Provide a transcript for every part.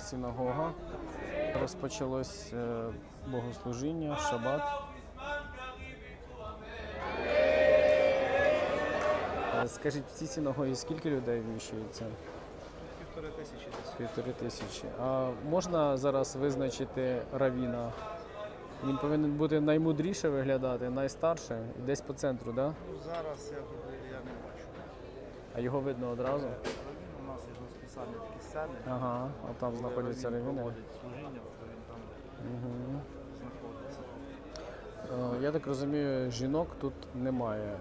синагога. Розпочалось е, богослужіння, шабат. Е, Скажіть, в цій синагогі скільки людей вміщується? Півтори тисячі. Півтори тисячі. А можна зараз визначити равіна? Він повинен бути наймудріше виглядати, найстарше, десь по центру, да? Ну, зараз я, я не бачу. А його видно одразу. У нас є спеціальні такі сцени. Ага, а там знаходяться Равін служіння, то він там Угу. знаходиться. Я так розумію, жінок тут немає.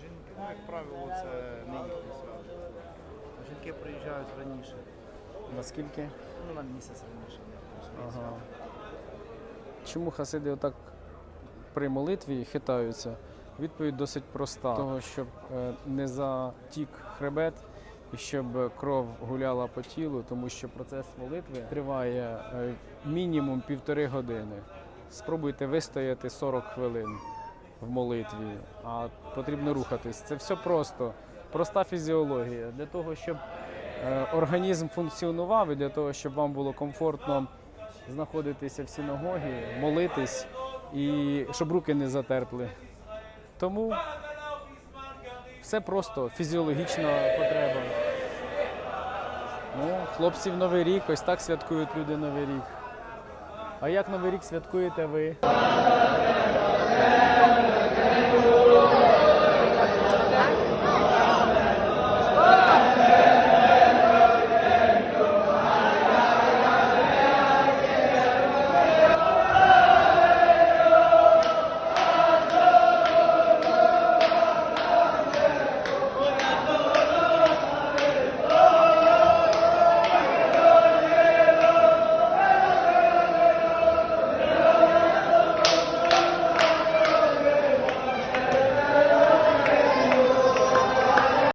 Жінки, ну, як правило, це не їхні свято. Жінки приїжджають раніше, Наскільки? ну на місяць раніше. Ага. Чому хасиди отак при молитві хитаються? Відповідь досить проста. Того, щоб е, не затік хребет і щоб кров гуляла по тілу, тому що процес молитви триває е, мінімум півтори години. Спробуйте вистояти 40 хвилин в молитві, а потрібно рухатись. Це все просто, проста фізіологія. Для того, щоб е, організм функціонував і для того, щоб вам було комфортно знаходитися в синагогі, молитись і щоб руки не затерпли. Тому все просто фізіологічна потреба. Ну, хлопців Новий рік, ось так святкують люди Новий рік. А як Новий рік святкуєте ви?